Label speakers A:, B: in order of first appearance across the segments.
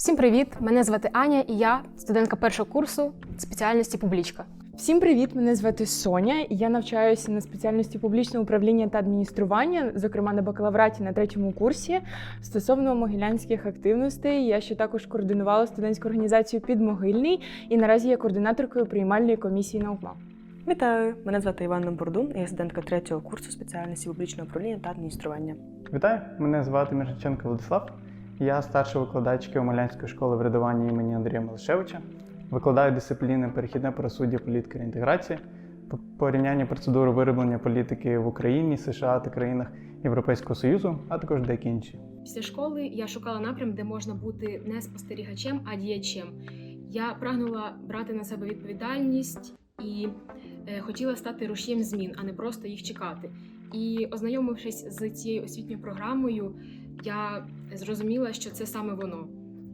A: Всім привіт! Мене звати Аня, і я студентка першого курсу спеціальності публічка.
B: Всім привіт! Мене звати Соня. і Я навчаюся на спеціальності публічне управління та адміністрування, зокрема на бакалавраті на третьому курсі. Стосовно могилянських активностей, я ще також координувала студентську організацію Підмогильний і наразі є координаторкою приймальної комісії наукма.
C: Вітаю! Мене звати Іванна Бурдун, я студентка третього курсу спеціальності публічного управління та адміністрування.
D: Вітаю, мене звати Мірошниченко Владислав. Я старша викладачка Омелянської школи врядування імені Андрія Мелешевича. Викладаю дисципліни перехідне правосуддя, політика і інтеграція, по- порівняння процедури вироблення політики в Україні, США та країнах Європейського Союзу, а також деякі інші.
A: Після школи я шукала напрям, де можна бути не спостерігачем, а діячем. Я прагнула брати на себе відповідальність і е, хотіла стати рушієм змін, а не просто їх чекати. І ознайомившись з цією освітньою програмою, я зрозуміла, що це саме воно.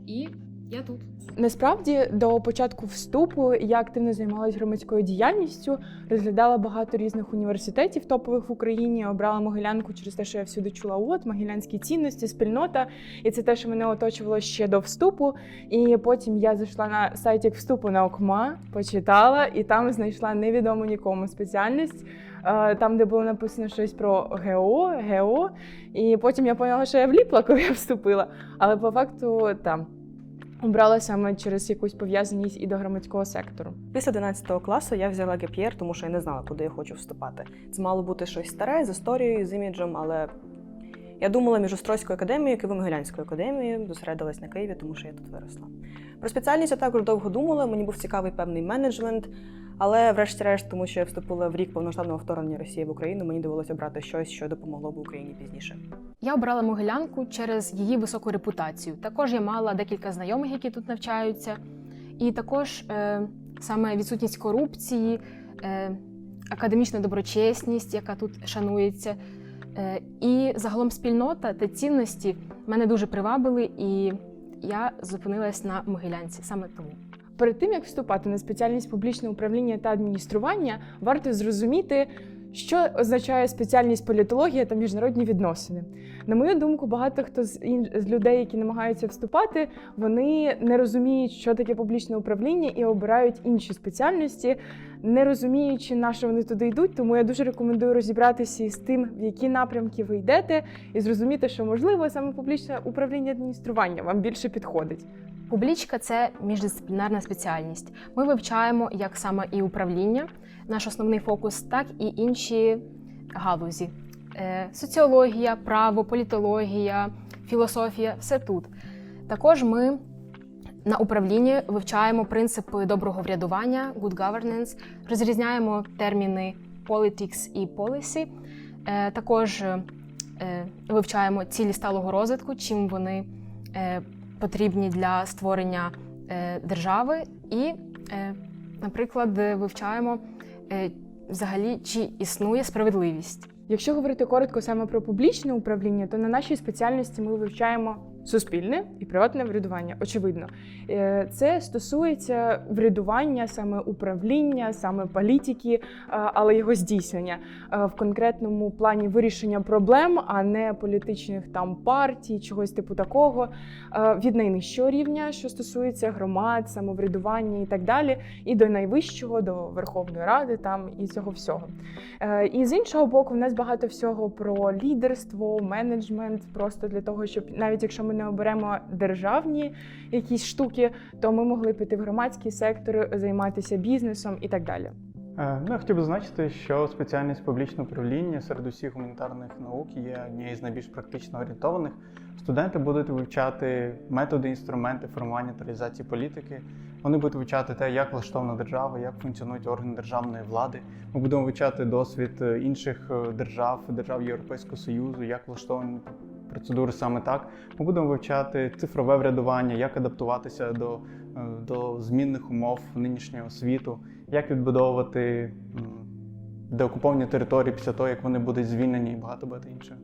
A: І я тут.
B: Насправді, до початку вступу я активно займалася громадською діяльністю, розглядала багато різних університетів топових в Україні. Обрала Могилянку через те, що я всюди чула от могилянські цінності, спільнота, і це те, що мене оточувало ще до вступу. І потім я зайшла на сайті вступу на ОКМА, почитала і там знайшла невідому нікому спеціальність. е, Там, де було написано щось про ГО, ГО, і потім я поняла, що я вліпла, коли я вступила. Але по факту там обрала саме через якусь пов'язаність і до громадського сектору.
C: Після 11 класу я взяла геп'єр, тому що я не знала, куди я хочу вступати. Це мало бути щось старе з історією, з іміджем, але я думала між Острозькою академією Києво-Могилянською академією, зосередилась на Києві, тому що я тут виросла. Про спеціальність я також довго думала, мені був цікавий певний менеджмент. Але, врешті-решт, тому що я вступила в рік повноштабного вторгнення Росії в Україну, мені довелося обрати щось, що допомогло б Україні пізніше.
A: Я обрала Могилянку через її високу репутацію. Також я мала декілька знайомих, які тут навчаються, і також е, саме відсутність корупції, е, академічна доброчесність, яка тут шанується. Е, і загалом спільнота та цінності мене дуже привабили, і я зупинилась на Могилянці саме тому.
B: Перед тим як вступати на спеціальність публічне управління та адміністрування, варто зрозуміти, що означає спеціальність політологія та міжнародні відносини. На мою думку, багато хто з, з людей, які намагаються вступати, вони не розуміють, що таке публічне управління, і обирають інші спеціальності, не розуміючи, на що вони туди йдуть. Тому я дуже рекомендую розібратися із тим, в які напрямки ви йдете, і зрозуміти, що можливо саме публічне управління адміністрування вам більше підходить.
A: Публічка це міждисциплінарна спеціальність. Ми вивчаємо як саме і управління, наш основний фокус, так і інші галузі: соціологія, право, політологія, філософія все тут. Також ми на управлінні вивчаємо принципи доброго врядування, good governance, розрізняємо терміни politics і policy. Е, Також е, вивчаємо цілі сталого розвитку, чим вони е, потрібні для створення е, держави, і, е, наприклад, вивчаємо е, взагалі, чи існує справедливість.
B: Якщо говорити коротко саме про публічне управління, то на нашій спеціальності ми вивчаємо суспільне і приватне врядування. Очевидно, Е, це стосується врядування, саме управління, саме політики, е, але його здійснення е, в конкретному плані вирішення проблем, а не політичних там партій, чогось типу такого. Від найнижчого рівня, що стосується громад, самоврядування і так далі, і до найвищого, до Верховної Ради, там і цього всього. І з іншого боку, в нас багато всього про лідерство, менеджмент, просто для того, щоб навіть якщо ми не оберемо державні якісь штуки, то ми могли піти в громадський сектор, займатися бізнесом і так далі.
D: Е, Ну, я хотів би зазначити, що спеціальність публічне управління серед усіх гуманітарних наук є однією з найбільш практично орієнтованих. Студенти будуть вивчати методи, інструменти формування та реалізації політики. Вони будуть вивчати те, як влаштована держава, як функціонують органи державної влади. Ми будемо вивчати досвід е, інших е, держав, держав Європейського Союзу, як влаштовані процедури саме так. Ми будемо вивчати цифрове врядування, як адаптуватися до, е, до змінних умов нинішнього світу, як відбудовувати деокуповані території після того, як вони будуть звільнені, і багато багато іншого.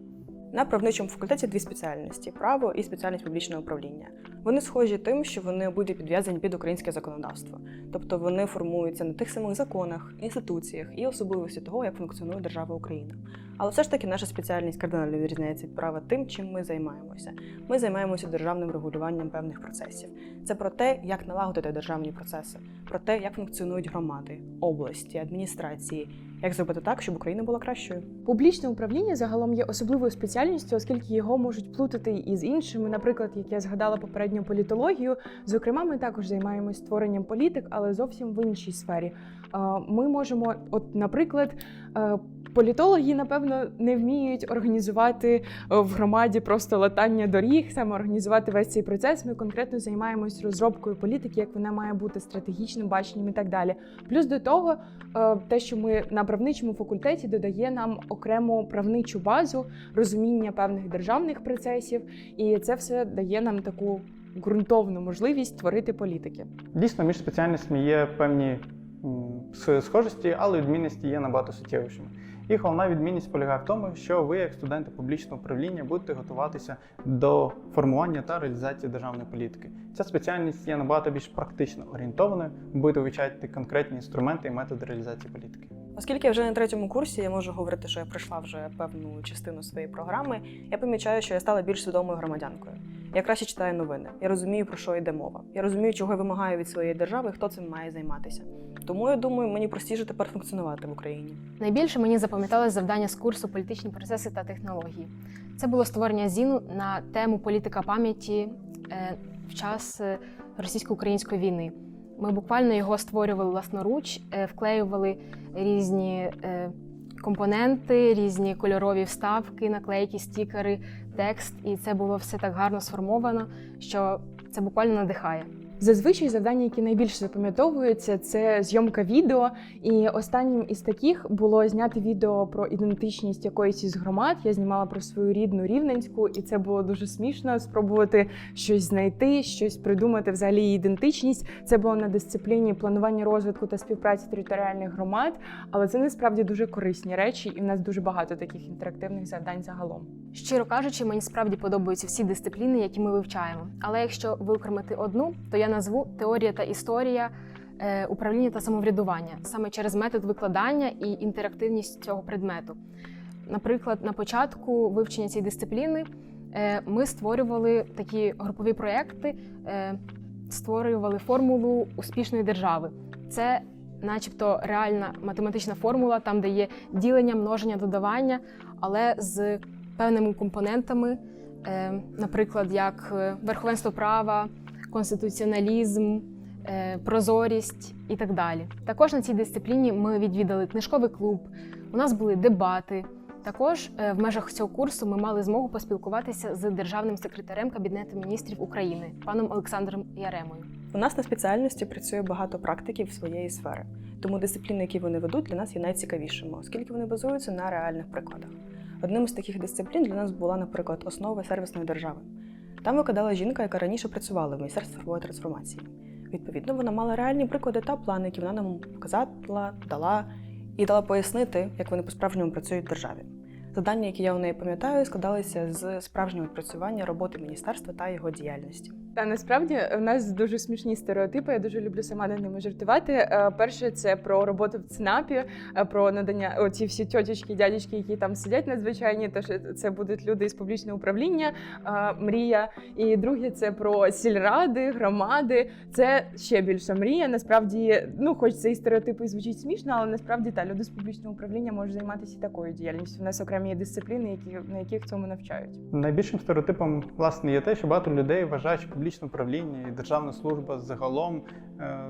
C: На правничому факультеті дві спеціальності право і спеціальність публічного управління. Вони схожі тим, що вони будуть підв'язані під українське законодавство, тобто вони формуються на тих самих законах, інституціях і особливості того, як функціонує держава Україна. Але все ж таки наша спеціальність кардинально відрізняється від права тим, чим ми займаємося. Ми займаємося державним регулюванням певних процесів. Це про те, як налагодити державні процеси, про те, як функціонують громади, області, адміністрації, як зробити так, щоб Україна була кращою.
B: Публічне управління загалом є особливою спеціальністю, оскільки його можуть плутати із іншими. Наприклад, як я згадала попередню політологію. Зокрема, ми також займаємось створенням політик, але зовсім в іншій сфері. Е, Ми можемо, от, наприклад, е, політологи, напевно, не вміють організувати е, в громаді просто латання доріг, саме організувати весь цей процес. Ми конкретно займаємось розробкою політики, як вона має бути стратегічним баченням і так далі. Плюс до того, е, те, що ми на правничому факультеті додає нам окрему правничу базу, розуміння певних державних процесів, і це все дає нам таку ґрунтовну можливість творити політики.
D: Дійсно, між спеціальностями є певні схожості, але відмінності є набагато суттєвішими. І головна відмінність полягає в тому, що ви, як студенти публічного управління, будете готуватися до формування та реалізації державної політики. Ця спеціальність є набагато більш практично орієнтованою, будете вивчати конкретні інструменти і методи реалізації політики.
C: Оскільки я вже на третьому курсі, я можу говорити, що я пройшла вже певну частину своєї програми. Я помічаю, що я стала більш свідомою громадянкою. Я краще читаю новини. Я розумію, про що йде мова. Я розумію, чого я вимагаю від своєї держави, хто цим має займатися. Тому я думаю, мені простіше тепер функціонувати в Україні.
A: Найбільше мені запам'яталось завдання з курсу політичні процеси та технології. Це було створення зіну на тему політика пам'яті е, в час е, російсько-української війни. Ми буквально його створювали власноруч, е, вклеювали різні компоненти, різні кольорові вставки, наклейки, стікери, текст, і це було все так гарно сформовано, що це буквально надихає.
B: Зазвичай завдання, які найбільше запам'ятовуються, це зйомка відео. І останнім із таких було зняти відео про ідентичність якоїсь із громад. Я знімала про свою рідну рівненську, і це було дуже смішно спробувати щось знайти, щось придумати взагалі ідентичність. Це було на дисципліні планування розвитку та співпраці територіальних громад, але це насправді дуже корисні речі, і в нас дуже багато таких інтерактивних завдань загалом.
A: Щиро кажучи, мені справді подобаються всі дисципліни, які ми вивчаємо. Але якщо виокремити одну, то я назву теорія та історія е, управління та самоврядування саме через метод викладання і інтерактивність цього предмету. Наприклад, на початку вивчення цієї дисципліни е, ми створювали такі групові проекти, е, створювали формулу успішної держави. Це начебто реальна математична формула, там де є ділення, множення, додавання, але з певними компонентами, е, наприклад, як е, верховенство права, конституціоналізм, е, прозорість і так далі. Також на цій дисципліні ми відвідали книжковий клуб, у нас були дебати. Також в межах цього курсу ми мали змогу поспілкуватися з державним секретарем Кабінету міністрів України паном Олександром Яремою.
C: У нас на спеціальності працює багато практиків своєї сфери, тому дисципліни, які вони ведуть, для нас є найцікавішими, оскільки вони базуються на реальних прикладах. Одним з таких дисциплін для нас була, наприклад, основа сервісної держави. Там викладала жінка, яка раніше працювала в Міністерстві цифрової трансформації. Відповідно, вона мала реальні приклади та плани, які вона нам показала, дала і дала пояснити, як вони по-справжньому працюють в державі. Завдання, які я у неї пам'ятаю, складалися з справжнього відпрацювання роботи міністерства та його діяльності.
B: Та насправді у нас дуже смішні стереотипи. Я дуже люблю сама над ними жартувати. Е, Перше, це про роботу в ЦНАПі, е, про надання оці всі тьотечки, дядечки, які там сидять надзвичайні. Тож це будуть люди із публічного управління, е, мрія. І друге, це про сільради, громади. Це ще більша мрія. Насправді, ну хоч цей стереотип і звучить смішно, але насправді та люди з публічного управління можуть займатися такою діяльністю. У нас окремі є дисципліни, які на яких цьому навчають.
D: Найбільшим стереотипом власне є те, що багато людей вважають, публічне управління і державна служба загалом е,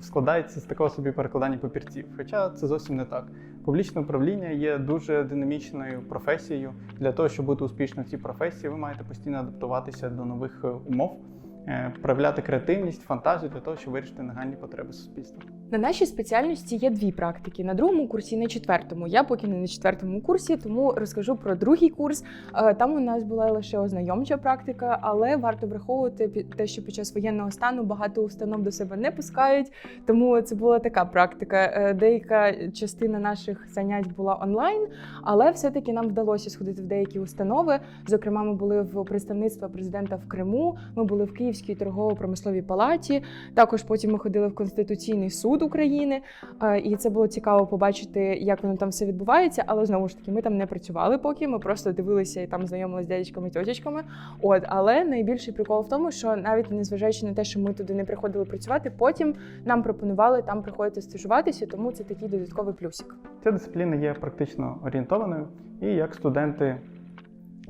D: складається з такого собі перекладання папірців. Хоча це зовсім не так. Публічне управління є дуже динамічною професією. Для того, щоб бути успішним в цій професії, ви маєте постійно адаптуватися до нових е, умов. Е, проявляти креативність, фантазію для того, щоб вирішити нагальні потреби суспільства.
B: На нашій спеціальності є дві практики на другому курсі і на четвертому. Я поки не на четвертому курсі, тому розкажу про другий курс. Е, Там у нас була лише ознайомча практика, але варто враховувати те, що під час воєнного стану багато установ до себе не пускають. Тому це була така практика. Е, Деяка частина наших занять була онлайн, але все-таки нам вдалося сходити в деякі установи. Зокрема, ми були в представництва президента в Криму. Ми були в Київській торгово-промисловій палаті. Також потім ми ходили в Конституційний суд України, е, і це було цікаво побачити, як воно там все відбувається. Але знову ж таки, ми там не працювали поки. Ми просто дивилися і там знайомилися з дядечками, тьотячками. От, але найбільший прикол в тому, що навіть незважаючи на те, що ми туди не приходили працювати, потім нам пропонували там приходити стажуватися, тому це такий додатковий плюсик.
D: Ця дисципліна є практично орієнтованою, і як студенти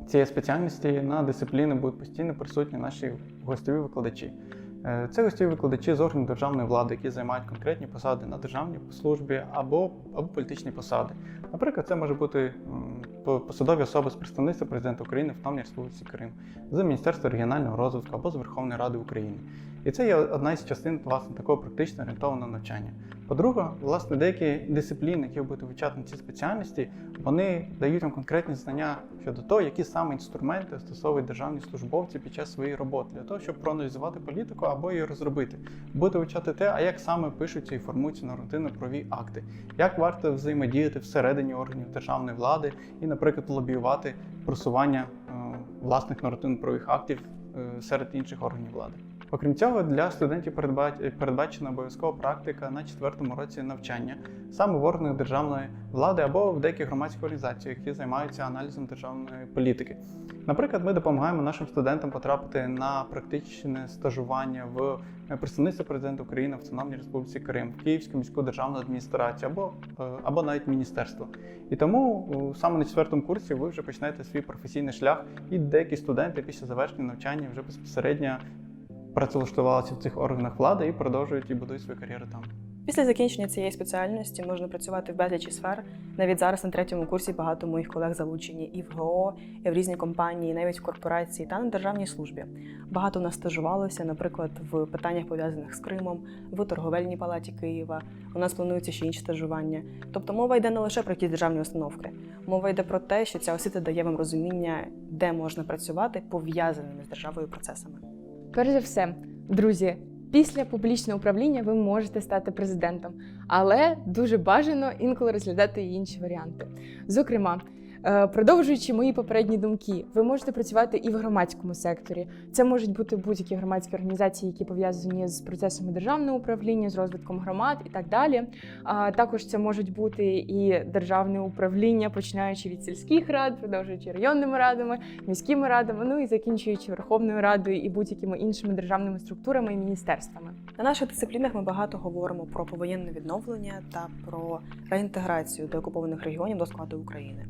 D: цієї спеціальності на дисципліни будуть постійно присутні наші гостьові викладачі. Е, Це гостьові викладачі з органів державної влади, які займають конкретні посади на державній службі або, або політичні посади. Наприклад, це може бути посадові особи з представництва президента України в Автономній Республіці Крим, з Міністерства регіонального розвитку або з Верховної Ради України. І це є одна із частин власне такого практично орієнтованого навчання. По-друге, власне, деякі дисципліни, які ви будете вивчати на цій спеціальності, вони дають вам конкретні знання щодо того, які саме інструменти застосовують державні службовці під час своєї роботи для того, щоб проаналізувати політику або її розробити. Будете вивчати те, а як саме пишуться і формуються нормативно-праві акти, як варто взаємодіяти всередині органів державної влади і, наприклад, лобіювати просування е, власних нормативно-правових актів е, серед інших органів влади. Окрім цього, для студентів передбачена обов'язкова практика на четвертому році навчання саме в органах державної влади або в деяких громадських організаціях, які займаються аналізом державної політики. Наприклад, ми допомагаємо нашим студентам потрапити на практичне стажування в представництво президента України в Автономній Республіці Крим, в Київську міську державну адміністрацію або, е, або навіть міністерство. І тому е, саме на четвертому курсі ви вже починаєте свій професійний шлях, і деякі студенти після завершення навчання вже безпосередньо працевлаштувалися в цих органах влади і продовжують і будують свою кар'єру там.
C: Після закінчення цієї спеціальності можна працювати в безлічі сфер. Навіть зараз на третьому курсі багато моїх колег залучені і в ГО, і в різні компанії, навіть в корпорації та на державній службі. Багато нас стажувалося, наприклад, в питаннях пов'язаних з Кримом, в торговельній палаті Києва. У нас плануються ще інші стажування. Тобто мова йде не лише про якісь державні установки. Мова йде про те, що ця освіта дає вам розуміння, де можна працювати пов'язаними з державою процесами.
B: Перш за все, друзі, після публічного управління ви можете стати президентом, але дуже бажано інколи розглядати інші варіанти. Зокрема, продовжуючи мої попередні думки, ви можете працювати і в громадському секторі. Це можуть бути будь-які громадські організації, які пов'язані з процесами державного управління, з розвитком громад і так далі. А також це можуть бути і державне управління, починаючи від сільських рад, продовжуючи районними радами, міськими радами, ну і закінчуючи Верховною Радою і будь-якими іншими державними структурами і міністерствами.
C: На наших дисциплінах ми багато говоримо про повоєнне відновлення та про реінтеграцію деокупованих регіонів до складу України.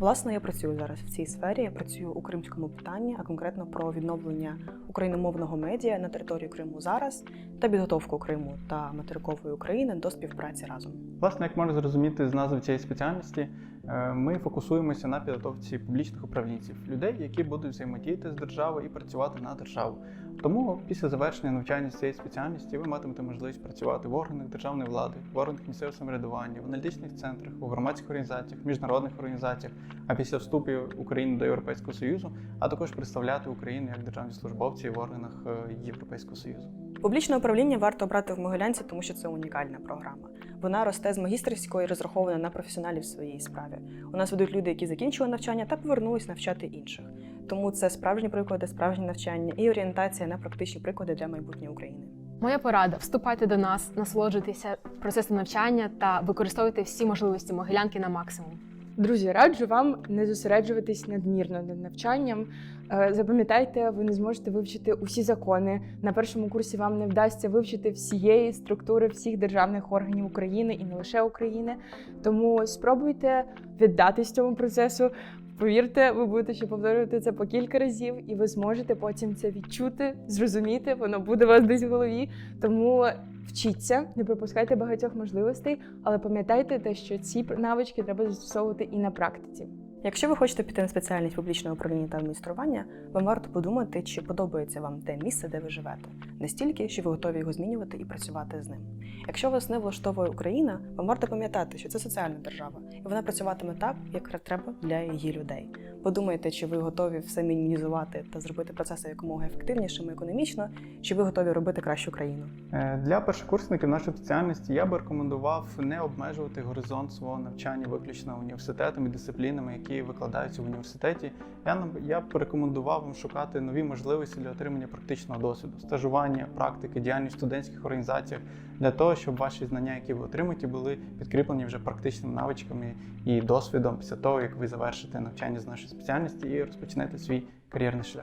C: Власне, я працюю зараз в цій сфері. Я працюю у кримському питанні, а конкретно про відновлення україномовного медіа на території Криму зараз та підготовку Криму та материкової України до співпраці разом.
D: Власне, як можна зрозуміти з назви цієї спеціальності, е, ми фокусуємося на підготовці публічних управлінців, людей, які будуть взаємодіяти з державою і працювати на державу. Тому після завершення навчання з цієї спеціальності ви матимете можливість працювати в органах державної влади, в органах місцевого самоврядування, в аналітичних центрах, у громадських організаціях, міжнародних організаціях, а після вступу України до Європейського Союзу, а також представляти Україну як державні службовці в органах е, Європейського Союзу.
C: Публічне управління варто обрати в Могилянці, тому що це унікальна програма. Вона росте з магістерської і розрахована на професіоналів в своїй справі. У нас ведуть люди, які закінчили навчання та повернулись навчати інших. Тому це справжні приклади, справжнє навчання і орієнтація на практичні приклади для майбутньої України.
A: Моя порада: вступайте до нас, насолоджуйтеся процесом навчання та використовуйте всі можливості могилянки на максимум.
B: Друзі, раджу вам не зосереджуватись надмірно над навчанням. Е, Запам'ятайте, ви не зможете вивчити усі закони. На першому курсі вам не вдасться вивчити всієї структури всіх державних органів України і не лише України. Тому спробуйте віддатись цьому процесу. Повірте, ви будете ще повторювати це по кілька разів, і ви зможете потім це відчути, зрозуміти, воно буде у вас десь в голові. Тому вчіться, не пропускайте багатьох можливостей, але пам'ятайте те, що ці навички треба застосовувати і на практиці.
C: Якщо ви хочете піти на спеціальність публічного управління та адміністрування, вам варто подумати, чи подобається вам те місце, де ви живете, настільки, що ви готові його змінювати і працювати з ним. Якщо вас не влаштовує Україна, вам варто пам'ятати, що це соціальна держава, і вона працюватиме так, як треба для її людей. Подумайте, чи ви готові все мінімізувати та зробити процеси якомога ефективнішими економічно, чи ви готові робити кращу країну.
D: Е, Для першокурсників нашої спеціальності я би рекомендував не обмежувати горизонт свого навчання виключно університетами дисциплінами, які викладаються в університеті. Я я б рекомендував вам шукати нові можливості для отримання практичного досвіду, стажування, практики, діяльність в студентських організаціях для того, щоб ваші знання, які ви отримаєте, були підкріплені вже практичними навичками і досвідом після того, як ви завершите навчання з нашої спеціальності і розпочнете свій кар'єрний шлях.